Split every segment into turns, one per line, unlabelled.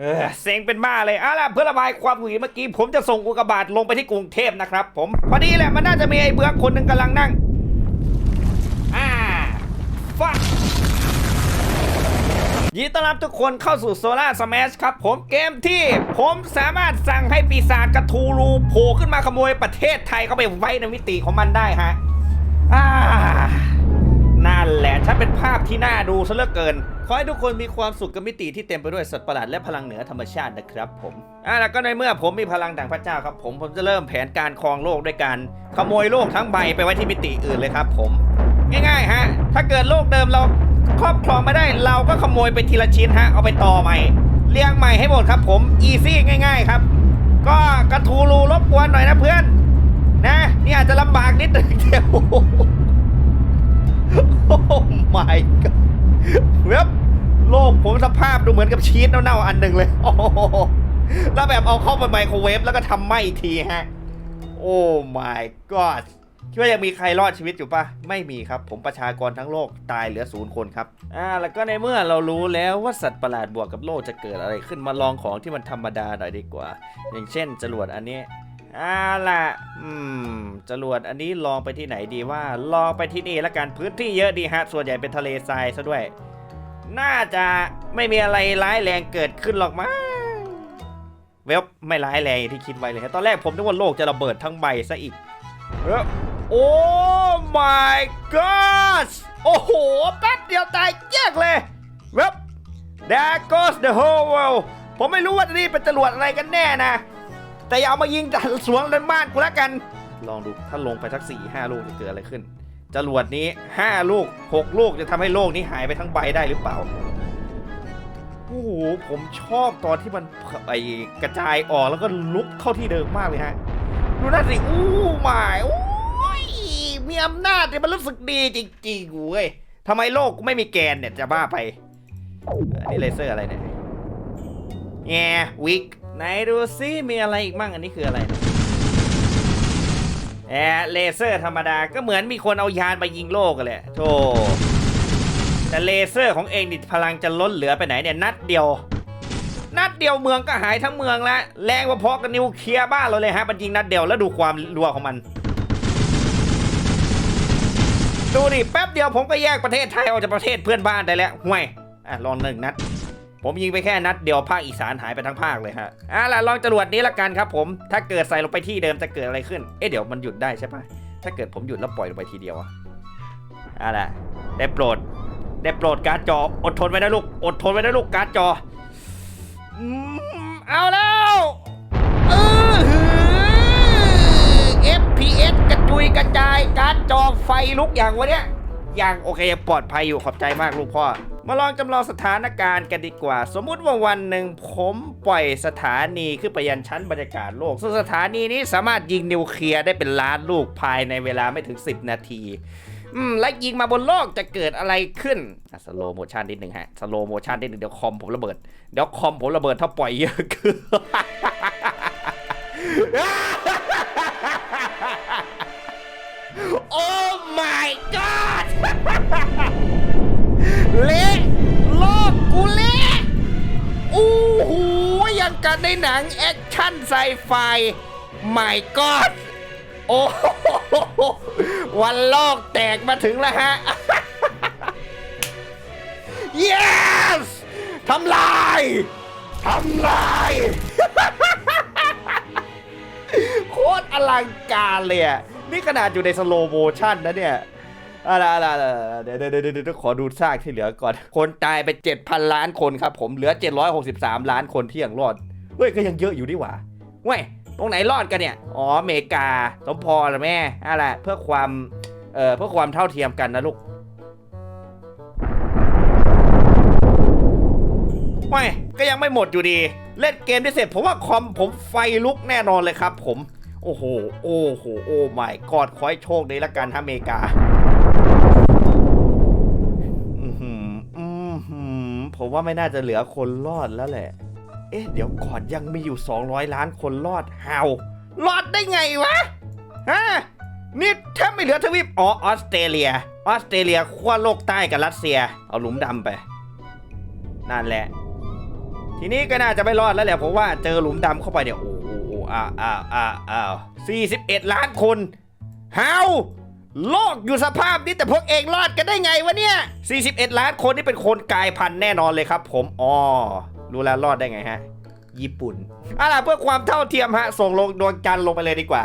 เออเซ็งเป็นบ้าเลยเอาล่ะเพื่อระบายความหงุดหงิดเมื่อกี้ ผมจะส่งอุกกาบาตลงไปที่กรุงเทพนะครับ ผมพอดีแหละมันน่าจะมีไอ้เบื้อกคนหนึ่งกำลังนั่งอ่าฟักยินดีต้อนรับทุกคนเข้าสู่โซล่าสแมชครับ ผมเกมที่ผมสามารถสั่งให้ปีศาจกระทูรูโผล่ขึ้นมาขโมยประเทศไทยเข้าไปไว้ในมิติของมันได้ฮะอ่า นั่นแหละฉันเป็นภาพที่น่าดูซะเหลือเกิน ขอให้ทุกคนมีความสุขกับมิติที่เต็มไปด้วยสัตว์ประหลาดและพลังเหนือธรรมชาตินะครับผมอ่าแล้วก็ในเมื่อผมมีพลังดังพระเจ้าครับ ผมผมจะเริ่มแผนการครองโลกด้วยการขโมยโลกทั้งใบไปไว้ที่มิติอื่นเลยครับ ผม ง่ายๆฮะ ถ้าเกิดโลกเดิมเราครอบครองไม่ได้เราก็ขโมยไปทีละชิ้นฮะเอาไปต่อใหม่เรียงใหม่ให้หมดครับผมอีซี่ง่าย ๆครับ ก็กระทูรูรบกวนหน่อยนะเพื่อน นะ นี่อาจจะลำบากนิดนึงเดียว โอ้ my god เว็บโลกผมสภาพดูเหมือนกับชีสเน่าๆอันหนึ่งเลย โอ้แล้วแบบเอาเข้าไปไมโครเวฟแล้วก็ทำไหม้อีกทีฮะ โอ้ my god คิดว่ายังมีใครรอดชีวิตอยู่ปะไม่มีครับ ผมประชากรทั้งโลกตายเหลือศูนย์คนครับ อ่า แล้วก็ในเมื่อเรารู้แล้วว่าสัตว์ประหลาดบวกกับโลกจะเกิดอะไรขึ้นมาลองของที่มันธรรมดาหน่อยดีกว่า อย่างเช่นจรวดอันนี้ อ่าล่ะ อืม จรวดอันนี้ลองไปที่ไหนดีว่า ลองไปที่นี่ละกันพื้นที่เยอะดีฮะ ส่วนใหญ่เป็นทะเลทรายซะด้วย น่าจะไม่มีอะไรร้ายแรงเกิดขึ้นหรอกมั้งเว็บไม่ร้ายแรงอย่างที่คิดไว้เลยฮะตอนแรกผมนึกว่าโลกจะระเบิดทั้งใบซะอีกเออโอ้ my god โอ้โห แป๊บเดียวตายแยกเลยเว็บ there goes the whole world ผมไม่รู้ว่านี่เป็นจรวดอะไรกันแน่นะ แต่อย่าเอามายิงดันสวงดันบ้านกูแล้วกัน ลองดูถ้าลงไปสักสี่ห้าลูกจะเกิดอะไรขึ้น จรวดนี้ห้าลูกหกลูกจะทำให้โลกนี้หายไปทั้งใบได้หรือเปล่า โอ้โห ผมชอบตอนที่มันไอกระจายออกแล้วก็ลุกเข้าที่เดิมมากเลยฮะ ดูนั่นสิ อู้หมายโอ้ยมีอำนาจเนี่ยมันรู้สึกดีจริงๆเว้ยทำไมโลกไม่มีแกนเนี่ยจะบ้าไปนนี้เลเซอร์อะไรเนี่ยแง่วิก ไหนดูซิมีอะไรอีกมั่งอันนี้คืออะไรแอะเลเซอร์ธรรมดาก็เหมือนมีคนเอายานมายิงโลกกันแหละโธ่แต่เลเซอร์ของเองนี่พลังจะล้นเหลือไปไหนเนี่ยนัดเดียว นัดเดียวเมืองก็หายทั้งเมืองแล้วแรงพอๆกับนิวเคลียร์บ้านเราเลยฮะมันยิงนัดเดียวแล้วดูความรัวของมัน ดูดิแป๊บเดียวผมก็แยกประเทศไทยออกจากประเทศเพื่อนบ้านได้แล้วห่วยอะลองหนึ่งนัด ผมยิงไปแค่นัดเดียวภาคอีสานหายไปทั้งภาคเลยฮะอะล่ะลองจรวดนี้ละกันครับผม ถ้าเกิดใส่ลงไปที่เดิมจะเกิดอะไรขึ้น เอ๊ะเดี๋ยวมันหยุดได้ใช่ปะถ้าเกิดผมหยุดแล้วปล่อยลงไปทีเดียวอะอะล่ะได้โปรด ได้โปรดการ์ดจอ อดทนไว้นะลูก อดทนไว้นะลูกการ์ดจออืมเอาแล้วเออหือ FPS กระจุยกระจายการ์ดจอไฟลุกอย่างวะเนี้ยยังโอเคยังปลอดภัยอยู่ขอบใจมากลูกพ่อ มาลองจำลองสถานการณ์กันดีกว่า สมมุติว่าวันหนึ่งผมปล่อยสถานีขึ้นไปยันชั้นบรรยากาศโลก ซึ่งสถานีนี้สามารถยิงนิวเคลียร์ได้เป็นล้านลูกภายในเวลาไม่ถึง 10 นาที อืม และยิงมาบนโลกจะเกิดอะไรขึ้นสโลโมชันนิดหนึ่งฮะ สโลโมชันนิดหนึ่งเดี๋ยวคอมผมระเบิด เดี๋ยวคอมผมระเบิดถ้าปล่อยเยอะขึ้นโอ้ my god เละโลกกูเละอู้หูยังกันในหนังแอคชั่นไซไฟ my god โอ้โหวันโลกแตกมาถึงแล้วฮะ yes ทำลายทำลายโคตรอลังการเลยอะ นี่ขนาดอยู่ในสโลโมชั่นนะเนี่ย อะไรอะไรเดี๋ยวเดี๋ยวเดี๋ยวขอดูซากที่เหลือก่อน คนตายไป7,000ล้านคนครับผมเหลือ 763 ล้านคนที่ยังรอด เฮ้ยก็ยังเยอะอยู่ดีหว่าเว้ยตรงไหนรอดกันเนี่ย อ๋ออเมริกา สมพอละแม่อะไรเพื่อความเอ่อเพื่อความเท่าเทียมกันนะลูกไม่ก็ยังไม่หมดอยู่ดี เล่นเกมได้เสร็จผมว่าคอมผมไฟลุกแน่นอนเลยครับผม โอ้โห โอ้โห โอ้ไม่กอดขอให้โชคดีละกันฮะอเมริกา อือหืออือหือ ผมว่าไม่น่าจะเหลือคนรอดแล้วแหละ เอ๊ะ เดี๋ยวก่อนยังมีอยู่ 200 ล้านคนรอดฮาวรอดได้ไงวะฮะนี่แทบไม่เหลือทวีปอ๋อออสเตรเลีย ออสเตรเลียขั้วโลกใต้กับรัสเซีย เอาหลุมดำไป นั่นแหละ ทีนี้ก็น่าจะไม่รอดแล้วแหละเพราะว่าเจอหลุมดำเข้าไปเนี่ย โอ้โหอ้อ้าวอ้าวอ้าวอ้าว41ล้านคนฮาว โลกอยู่สภาพนี้แต่พวกเองรอดกันได้ไงวะเนี่ย 41 ล้านคนนี่เป็นคนกายพันธุ์แน่นอนเลยครับผมอ๋อรู้แล้วรอดได้ไงฮะ ญี่ปุ่นเอาล่ะเพื่อความเท่าเทียมฮะ ส่งลงดวงจันทร์ลงไปเลยดีกว่า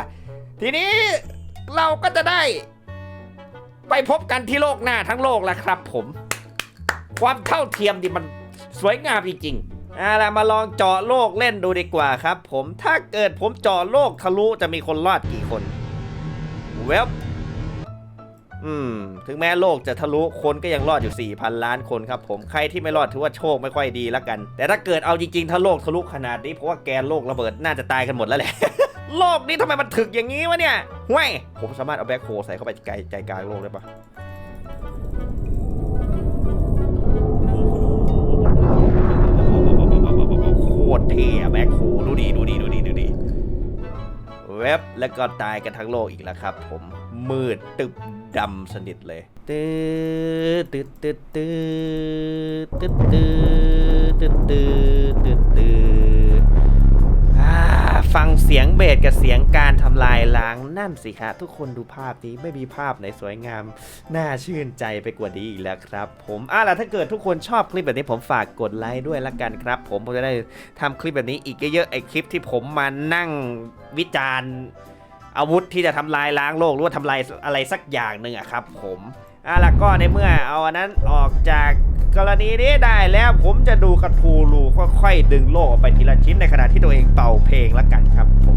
ทีนี้เราก็จะได้ ไปพบกันที่โลกหน้าทั้งโลกแล้วครับผม ความเท่าเทียมดิมันสวยงามจริงๆเอาล่ะมาลองเจาะโลกเล่นดูดีกว่าครับ ผมถ้าเกิดผมเจาะโลกทะลุจะมีคนรอดกี่คนเว็บ อืม ถึงแม้โลกจะทะลุคนก็ยังรอดอยู่ 4,000 ล้านคนครับผม ใครที่ไม่รอดถือว่าโชคไม่ค่อยดีแล้วกัน แต่ถ้าเกิดเอาจริงๆ ถ้าโลกทะลุขนาดนี้เพราะว่าแกนโลกระเบิดน่าจะตายกันหมดแล้วแหละ โลกนี้ทำไมมันถึกอย่างนี้วะเนี่ยห้วยผมสามารถเอาแบ็คโฮใส่เข้าไปไกลใจกลางโลกได้ปะโคตรเท่อะแบ็คโฮดูดีดูดีดูดีดูดี เว็บแล้วก็ตายกันทั้งโลกอีกแล้วครับ ผมมืดตึบดำสนิทเลยตืดตืดตืดตืดตืดตืดตืดตืดตืด ฟังเสียงเบสกับเสียงการทำลายล้างนั่นสิฮะทุกคนดูภาพนี้ไม่มีภาพไหนสวยงาม น่าชื่นใจไปกว่านี้อีกแล้วครับ ผมอะล่ะถ้าเกิดทุกคนชอบคลิปแบบนี้ผมฝากกดไลค์ด้วยละกันครับ ผมผมจะได้ทำคลิปแบบนี้อีกเยอะๆไอคลิปที่ผมมานั่งวิจารณ์อาวุธที่จะทำลายล้างโลกหรือว่าทำลายอะไรสักอย่างหนึ่งอะครับ ผม อะแล้วก็ในเมื่อเอาอันนั้นออกจากกรณีนี้ได้แล้วผมจะดูกระทูรูค่อยๆดึงโลกออกไปทีละชิ้นในขณะที่ตัวเองเป่าเพลงละกันครับผม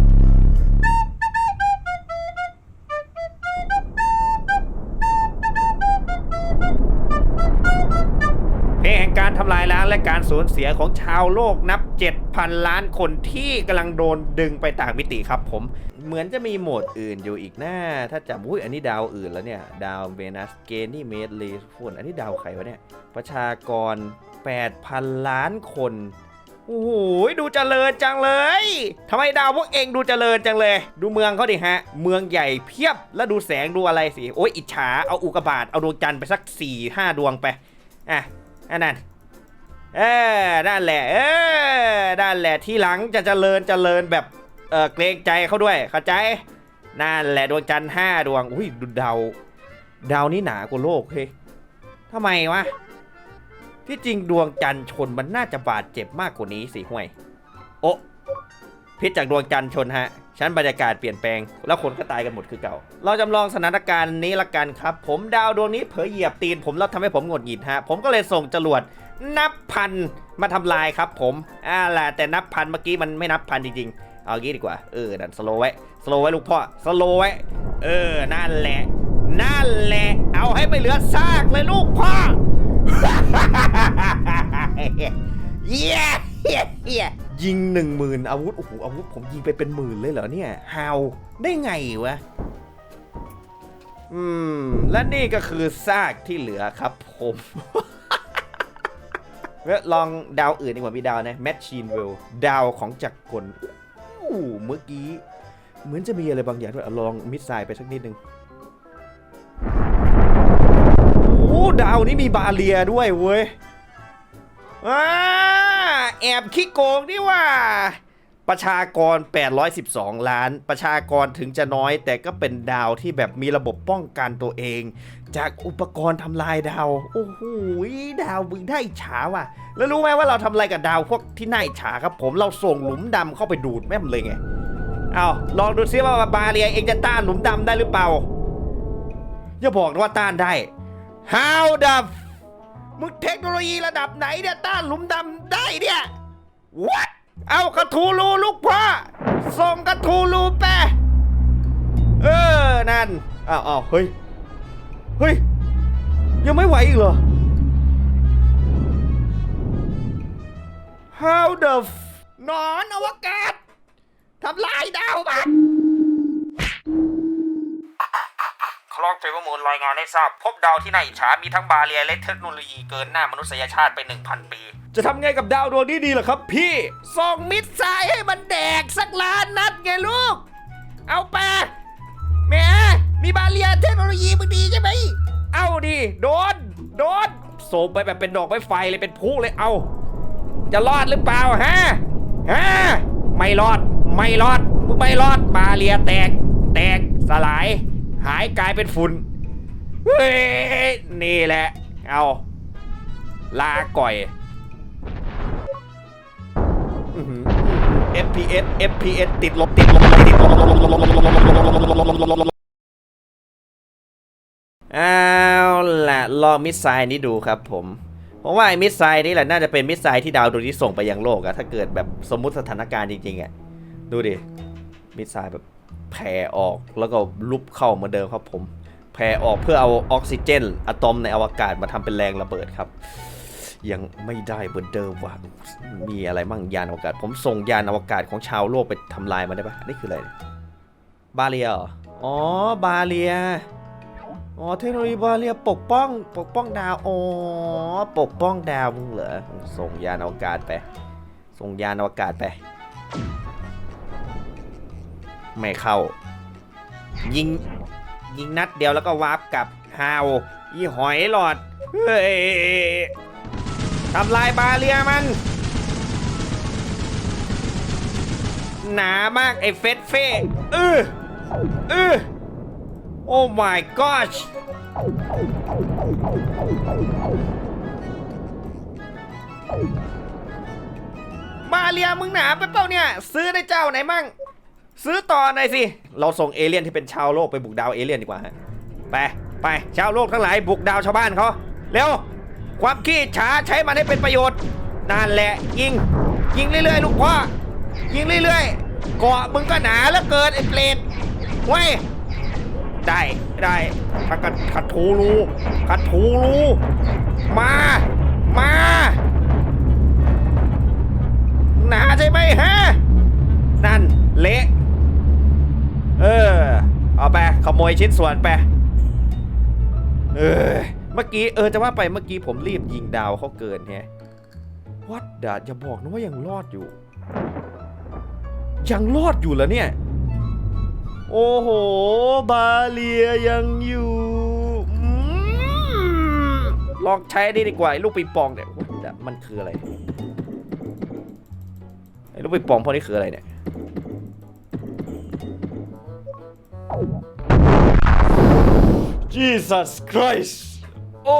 เพลงแห่งการทำลายล้างและการสูญเสียของชาวโลกนับ 7,000 ล้านคนที่กำลังโดนดึงไปต่างมิติครับผม เหมือนจะมีโหมดอื่นอยู่อีกหน้า ถ้าจำอุ้ยอันนี้ดาวอื่นแล้วเนี่ย ดาวเวนัสเกนี่เมดลีฝุ่นอันนี้ดาวใครวะเนี่ย ประชากร 8,000 ล้านคน โอ้โห ดูเจริญจังเลยทำไมดาวพวกเองดูเจริญจังเลย ดูเมืองเขาดิฮะ เมืองใหญ่เพียบแล้วดูแสงดูอะไรสิ โอ้ยอิจฉา เอาอุกกาบาตเอาดวงจันทร์ไปสัก 4-5 ดวงไป อะอันนั้นเออนั่นแหละ เออนั่นแหละ ที่หลังจะเจริญเจริญแบบ เออเกรงใจเขาด้วยเข้าใจนั่นแหละดวงจันทร์ห้าดวงอุ้ยดูดาวดาวนี้หนากว่าโลกเฮ้ยทำไมวะที่จริงดวงจันทร์ชนมันน่าจะบาดเจ็บมากกว่านี้สิห่วย โอะพิษจากดวงจันทร์ชนฮะชั้นบรรยากาศเปลี่ยนแปลง แล้วคนก็ตายกันหมดคือเก่า เราจำลองสถานการณ์นี้ละกันครับ ผมดาวดวงนี้เผยเหยียบตีน ผมแล้วทำให้ผมหงุดหงิดฮะ ผมก็เลยส่งจรวดนับพันมาทำลายครับ ผมอ่าแหละแต่นับพันเมื่อกี้มันไม่นับพันจริงๆ เอางี้ดีกว่า เออนั่นสโลไว้ สโลไว้ลูกพ่อ สโลไว้ เออ นั่นแหละ นั่นแหละ เอาให้ไม่เหลือซากเลยลูกพ่อเย้เย้เย้ยิงหนึ่งหมื่นอาวุธ โอ้โห อาวุธผมยิงไปเป็นหมื่นเลยเหรอเนี่ยฮาวได้ไงวะ อืม และนี่ก็คือซากที่เหลือครับผมเว้ยลองดาวอื่นดีกว่ามีดาวนะแมชชีนเวลดาวของจักรกล เมื่อกี้ เหมือนจะมีอะไรบางอย่างด้วยลองมิสไซล์ไปสักนิดนึงโอ้ดาวนี้มีบาเลียด้วยเว้ยอ่าแอบขี้โกงนี่ว่า ประชากร 812 ล้าน ประชากรถึงจะน้อย แต่ก็เป็นดาวที่แบบมีระบบป้องกันตัวเอง จากอุปกรณ์ทำลายดาว โอ้โหดาวมึงได้อิจฉาว่ะ แล้วรู้ไหมว่าเราทำอะไรกับดาวพวกที่น่าอิจฉาครับ ผมเราส่งหลุมดำเข้าไปดูดแม่มเลยไง เอาลองดูซิว่าบาเลียเองจะต้านหลุมดำได้หรือเปล่า อย่าบอกนะว่าต้านได้ How the มึงเทคโนโลยีระดับไหนเนี่ยต้านหลุมดำได้เนี่ย What เอากระทูรูลูกพ่อส่งกระทูรูไปเออ นั่นอ้าวอ้าวเฮ้ย เฮ้ย ยังไม่ไหวอีกเหรอ How the f- นอนอวกาศทำลายดาวมันค ลองเฟเวอร์มูลรายงานให้ทราบ พบดาวที่น่าอิจฉามีทั้งบาเรียและเทคโนโลยีเกินหน้ามนุษยชาติไป 1,000 ปี จะทำไงกับดาวดวงนี้ดีล่ะครับพี่ ส่งมิสไซล์ให้มันแดกสักล้านนัดไงลูก เอาไปแหม่มีบาเรียเทคโนโลยีมึงดีใช่ไหม เอาดิโดน โดนส่งไปแบบเป็นดอกไม้ไฟเลยเป็นพุเลยเอา จะรอดหรือเปล่าฮะฮะไม่รอด ไม่รอดมึงไม่รอดบาเลียแตก แตกสลาย หายกลายเป็นฝุ่นเฮ้ยนี่แหละ เอาลาก่อย FPS FPS ติดลบติดลบติดลบเอาล่ะลองมิสไซล์นี้ดูครับผมผมว่าไอ้มิสไซล์นี่แหละน่าจะเป็นมิสไซล์ที่ดาวดวงนี้ส่งไปยังโลกอะถ้าเกิดแบบสมมุติสถานการณ์จริงๆอะดูดิมิสไซล์แบบ แผ่ออกแล้วก็ลุบเข้าเหมือนเดิมครับผมแผ่ออกเพื่อเอาออกซิเจนอะตอมในอวกาศมาทำเป็นแรงระเบิดครับ ยังไม่ได้เหมือนเดิมว่ะมีอะไรมั่งยานอวกาศ ผมส่งยานอวกาศของชาวโลกไปทำลายมันได้ปะนี่คืออะไรบาเรียออ๋อบาเรียอ๋อเทคโนโลยีบาเรียปกป้อง ปกป้องดาวอ๋อปกป้องดาวมึงเหรอส่งยานอวกาศไป ส่งยานอวกาศไป ไม่เข้า ยิง ยิงนัดเดียวแล้วก็วาร์ปกลับฮาวยี่หอยหลอดเฮ้ยทำลายบาเรียมัน หนามากไอ้เฟสเฟ่เออเออโอ้ my gosh มาเรียมึงหนาไปเปล่าเนี่ย ซื้อได้เจ้าไหนมั่ง ซื้อต่อหน่อยสิ เราส่งเอเลี่ยนที่เป็นชาวโลกไปบุกดาวเอเลี่ยนดีกว่าฮะ ไป ไป ชาวโลกทั้งหลายบุกดาวชาวบ้านเขาเร็ว ความขี้ฉาใช้มันให้เป็นประโยชน์ นั่นแหละ ยิง ยิงเรื่อยๆ ลูกพ่อ ยิงเรื่อยๆ เกาะมึงก็หนาแล้วเกินไอ้เปรตเว้ย ได้ได้ถ้ากัดขัดถูรูขัดถูรูมา มา หนาใช่ไหมฮะ นั่น เละ เออ เอาไป ข โมยชิ้นส่วนไป เออ เมื่อกี้เออจะว่าไปเมื่อกี้ผมรีบยิงดาวเขาเกินแฮะวัดดาจะบอกนะว่ายังรอดอยู่ ยังรอดอยู่เหรอเนี่ย โอ้โห บาเลียยังอยู่อลองใช้อันนี้ดีกว่าไอ้ลูกปิงปองเนี่ยมันคืออะไรไอ้ลูกปิงปองพวกนี้คืออะไรเนี่ย Jesus Christ โอ้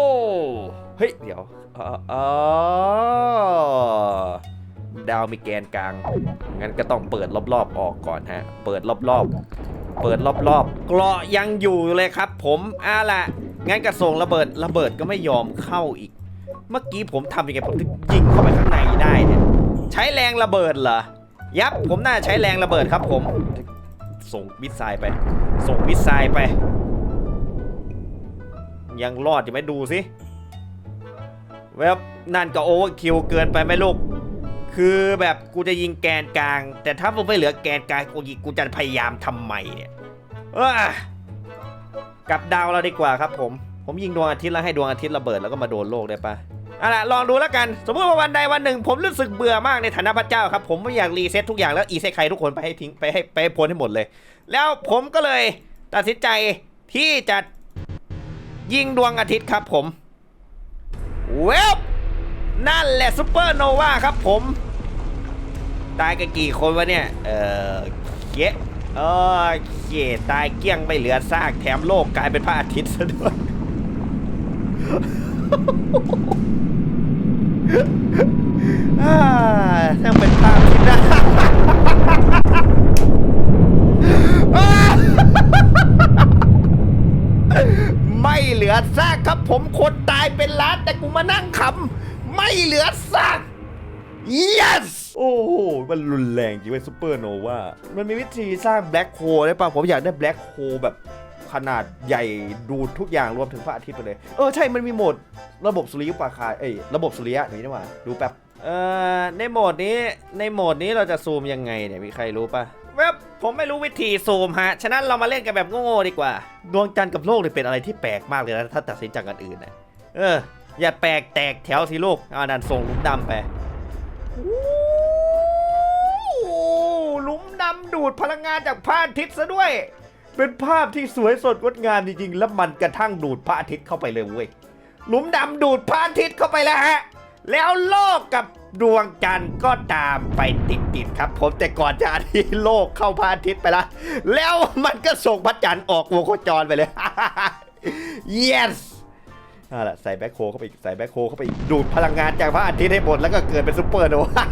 เฮ้ย เดี๋ยวอ๋ออ๋อดาวมีแกนกลาง งั้นก็ต้องเปิดรอบๆออกก่อนฮะ เปิดรอบๆ เปิดรอบๆ เกราะยังอยู่เลยครับผมอะล่ะงั้นกระส่งระเบิด ระเบิดก็ไม่ยอมเข้าอีก เมื่อกี้ผมทำยังไงผมถึงยิงเข้าไปข้างในได้เนี่ยใช้แรงระเบิดเหรอ ยับ ผมน่าใช้แรงระเบิดครับผม ส่งมิสไซล์ไป ส่งมิสไซล์ไป ยังรอดอยู่ไหมดูสิเว็บนั่นก็โอเวอร์คิวเกินไปไหมลูก คือแบบกูจะยิงแกนกลาง แต่ถ้ามึงไม่เหลือแกนกลางกูยิงกูจะพยายามทำไมเนี่ยเออกลับดาวเราดีกว่าครับผม ผมยิงดวงอาทิตย์แล้วให้ดวงอาทิตย์ระเบิดแล้วก็มาโดนโลกได้ปะเอาล่ะลองดูแล้วกัน สมมติว่าวันใดวันหนึ่ง ผมรู้สึกเบื่อมากในฐานะพระเจ้าครับ ผมไม่อยากรีเซ็ตทุกอย่างแล้วอีเซ็ตใครทุกคนไปให้ทิ้งไปให้ไปพ้นให้หมดเลย แล้วผมก็เลยตัดสินใจที่จะ ยิงดวงอาทิตย์ครับผมเวบนั่นแหละซูเปอร์โนวาครับผม ตายกันกี่คนวะเนี่ย เออเกะเออเกะตายเกลี้ยงไม่เหลือซากแถมโลกกลายเป็นพระอาทิตย์ซะด้วยอ่าช่งเป็นภาพที่น่า อ่า ไม่ เหลือซากครับผมคนตายเป็นล้านแต่กูมานั่งขำไม่เหลือซาก yes โอ้โห มันรุนแรงจริงเว้ยซูเปอร์โนวา มันมีวิธีสร้างแบล็คโฮลได้ป่ะ ผมอยากได้แบล็คโฮลแบบขนาดใหญ่ดูดทุกอย่างรวมถึงพระอาทิตย์ไปเลย เออ ใช่ มันมีโหมดระบบสุริยุปราคาเอ้ย ระบบสุริยะนี่นี่หว่า ดูแป๊บ เอ่อ ในโหมดนี้ ในโหมดนี้เราจะซูมยังไงเนี่ย มีใครรู้ป่ะเว็บ ผมไม่รู้วิธีซูมฮะ ฉะนั้นเรามาเล่นกันแบบโง่ๆดีกว่า ดวงจันทร์กับโลกเนี่ยเป็นอะไรที่แปลกมากเลยนะ ถ้าตัดสินจากกันอื่นนะเออ อย่าแปลกแตกแถวสิลูกอานั่นส่งหลุมดำไปโอ้หลุมดำดูดพลังงานจากพระอาทิตย์ซะด้วย เป็นภาพที่สวยสดงดงามจริงๆ แล้วมันกระทั่งดูดพระอาทิตย์เข้าไปเลยเว้ย หลุมดำดูดพระอาทิตย์เข้าไปแล้วฮะ แล้วโลกกับดวงจันทร์ก็ตามไปติดๆครับผมแต่ก่อนจะอาทิตย์โลกเข้าพระอาทิตย์ไปละแล้วมันก็ส่งพระจันทร์ออกวงโคจรไปเลย yes เอาล่ะใส่แบ็คโฮเข้าไปอีกใส่แบ็คโฮเข้าไปอีกดูดพลังงานจากพระอาทิตย์ให้หมดแล้วก็เกิดเป็นซูเปอร์โนวา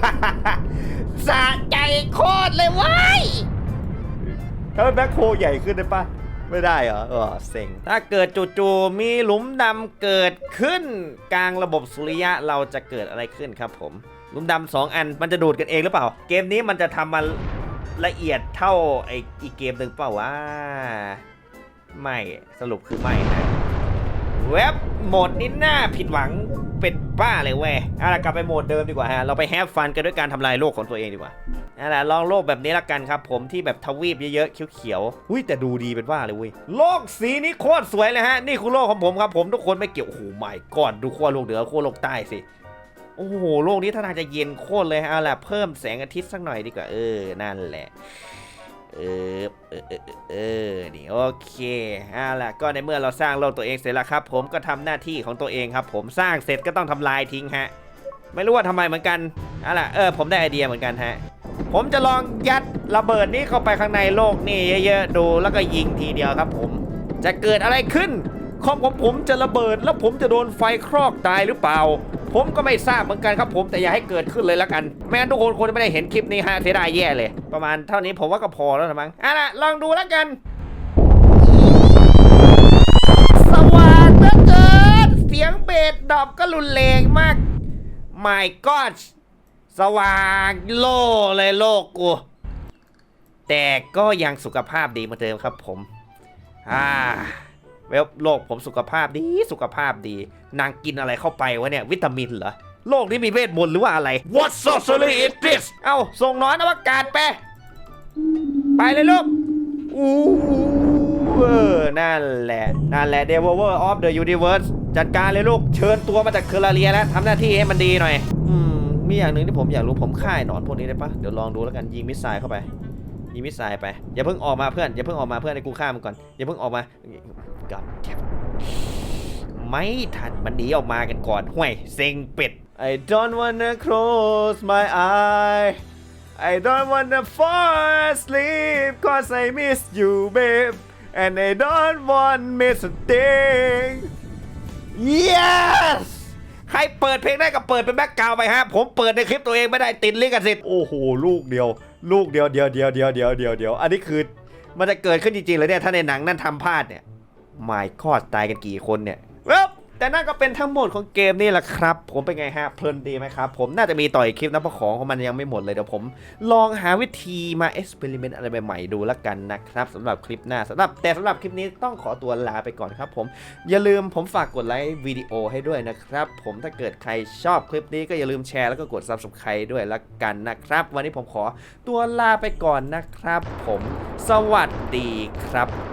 สะใจโคตรเลยว้ยถ้าแบ็คโฮใหญ่ขึ้นได้ปะ ไม่ได้เหรอเออเซ็ง ถ้าเกิดจู่ๆมีหลุมดำเกิดขึ้น กลางระบบสุริยะเราจะเกิดอะไรขึ้นครับผม หลุมดำสองอันมันจะดูดกันเองหรือเปล่า เกมนี้มันจะทำมาละเอียดเท่าไออีกเกมหนึ่งเปล่าวะไม่สรุปคือไม่นะ เว็บโหมดนี้น่าผิดหวังเป็นบ้าเลยเว้ยเอาล่ะกลับไปโหมดเดิมดีกว่าฮะ เราไปแฮปฟันกันด้วยการทำลายโลกของตัวเองดีกว่านั่นแหละลองโลกแบบนี้ละกันครับ ผมที่แบบทวีปเยอะๆเขียวๆอุ้ยแต่ดูดีเป็นว่าเลยเว้ยโลกสีนี้โคตรสวยเลยฮะ นี่คือโลกของผมครับผมทุกคนไม่เกี่ยวโอ้โหไม่ก่อนดูขั้วโลกเหนือขั้วโลกใต้สิโอ้โหโลกนี้ท่าทางจะเย็นโคตรเลยฮะเอาล่ะเพิ่มแสงอาทิตย์สักหน่อยดีกว่าเออนั่นแหละ เออ เออเออเออเออนี่โอเคเอาล่ะก็ในเมื่อเราสร้างโลกตัวเองเสร็จแล้วครับ ผมก็ทำหน้าที่ของตัวเองครับ ผมสร้างเสร็จก็ต้องทำลายทิ้งฮะ ไม่รู้ว่าทำไมเหมือนกันเอาล่ะเออ ผมได้ไอเดียเหมือนกันฮะ ผมจะลองยัดระเบิดนี้เข้าไปข้างในโลกนี่เยอะๆดูแล้วก็ยิงทีเดียวครับ ผม จะเกิดอะไรขึ้นคอมของผมจะระเบิดแล้วผมจะโดนไฟคลอกตายหรือเปล่า ผมก็ไม่ทราบเหมือนกันครับผมแต่อย่าให้เกิดขึ้นเลยแล้วกัน แม้นทุกคนคงจะไม่ได้เห็นคลิปนี้ฮะเสียดายแย่เลย ประมาณเท่านี้ผมว่าก็พอแล้วนะมั้งอะละลองดูแล้วกัน สว่างเหลือเกินเสียงเบสดอปก็รุนแรงมาก My God สว่างโล่เลยโลกกู แต่ก็ยังสุขภาพดีเหมือนเดิมครับผม อ่า เวลโลกผมสุขภาพดีสุขภาพดี นางกินอะไรเข้าไปวะเนี่ย วิตามินเหรอ โลกนี้มีเวทมนต์หรือว่าอะไร What sorcery is this เอ้าส่งนอนอวกาศไป ไปเลยลูกอู้เออนั่นแหละ นั่นแหละ Devour of the Universe จัดการเลยลูก เชิญตัวมาจากเคอราเรียแล้วทำหน้าที่ให้มันดีหน่อย อืม มีอย่างหนึ่งที่ผมอยากรู้ผมฆ่าไอ้หนอนพวกนี้ได้ปะเดี๋ยวลองดูแล้วกันยิงมิสไซล์เข้าไป ยิงมิสไซล์ไป อย่าเพิ่งออกมาเพื่อน อย่าเพิ่งออกมาเพื่อนให้กูฆ่ามันก่อน อย่าเพิ่งออกมา กัดไม่ทันมันหนีออกมากันก่อนห่วยเซ็งเป็ด I don't wanna close my eye I don't wanna fall asleep cause I miss you babe and I don't want miss a thing yes ใครเปิดเพลงได้ก็เปิดเป็นแบ็กกราวไปฮะ ผมเปิดในคลิปตัวเองไม่ได้ติดลิขสิทธิ์โอ้โห ลูกเดียว ลูกเดียวเดียวเดียวเดียวเดียวเดียวเดียวอันนี้คือมันจะเกิดขึ้นจริงๆเลยเนี่ย ถ้าในหนังนั่นทำพลาดเนี่ย หมายคอดตายกันกี่คนเนี่ยเว็บแต่นั่นก็เป็นทั้งหมดของเกมนี่แหละครับ ผมเป็นไงฮะเพลินดีไหมครับ ผมน่าจะมีต่อยคลิปนะเพราะของของมันยังไม่หมดเลยเดี๋ยวผม ลองหาวิธีมาเอ็กซ์เพร์เมนต์อะไรใหม่ๆดูแล้วกันนะครับสำหรับคลิปหน้าสำหรับแต่สำหรับคลิปนี้ต้องขอตัวลาไปก่อนครับผม อย่าลืมผมฝากกดไลค์วิดีโอให้ด้วยนะครับ ผมถ้าเกิดใครชอบคลิปนี้ก็อย่าลืมแชร์แล้วก็กด subscribe ด้วยละกันนะครับ วันนี้ผมขอตัวลาไปก่อนนะครับ ผม สวัสดีครับ